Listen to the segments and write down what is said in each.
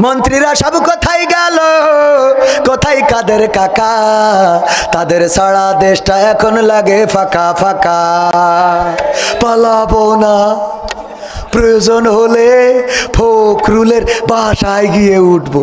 মন্ত্রীরা সব কোথায় গেল? কোথায় কাদের কাকা? তাদের সারা দেশটা এখন লাগে ফাঁকা ফাঁকা। পালাবো না। প্রয়োজন হলে ফখরুলের বাসায় গিয়ে উঠবো।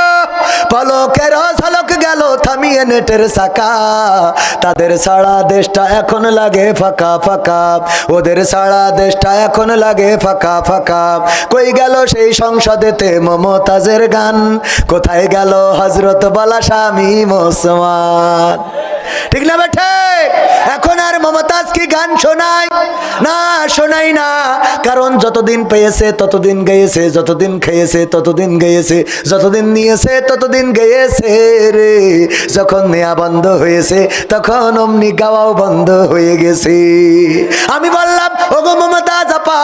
থামিয়ে নেটের সাকা তাদের সারা দেশটা এখন লাগে ফাঁকা ফাঁকা। ওদের সারা দেশটা এখন লাগে ফাঁকা ফাঁকা। কই গেল সেই সংসদেতে মমতাজের গান? কোথায় গেল হজরত বালা স্বামী মোসমান? ঠিক না বেঠে এখন আর মমতাজ গান শোনায় না, শোনাই না। কারণ যতদিন পেয়েছে, ততদিন গেয়েছে, যতদিন খেয়েছে, ততদিন গেয়েছে, যতদিন নিয়েছে, ততদিন গেয়েছে রে। যখন নেয়া বন্ধ হয়েছে, তখন অমনি গাওয়াও বন্ধ হয়ে গেছে। আমি বললাম, ওগো মমতা আপা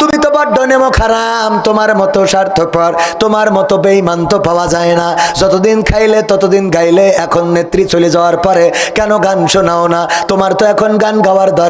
তুমি তো বড্ড নেমো খারাম। তোমার মতো স্বার্থপর, তোমার মতো বেইমান তো পাওয়া যায় না। যতদিন খাইলে, ততদিন গাইলে, এখন নেত্রী চলে যাওয়ার পরে কেন গান শোনাও না? তোমার তো এখন গান গাওয়ার দরকার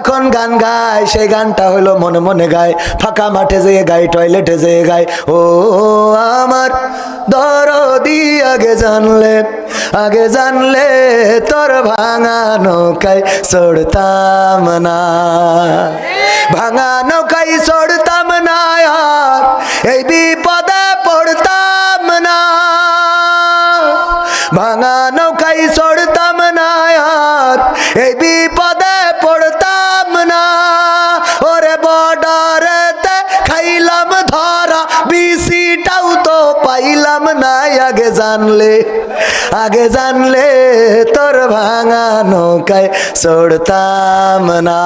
এখন গান গায়, সেই গানটা হলো মনে মনে গায়। ফাঁকা মাঠে যেয়ে গায়, টয়লেটে যেয়ে গায়। ও, আমার দরদি আগে জানলে আগে জানলে তোর ভাঙা নৌকায় চড়তাম না। ভাঙা নৌকায় চড়তাম না আর এই বিপদে পড়তাম না। ভাঙা নৌকায় চড়তাম না আর এই বিপদে জানলে আগে জানলে তোর ভাঙা নৌকায় চড়তাম না।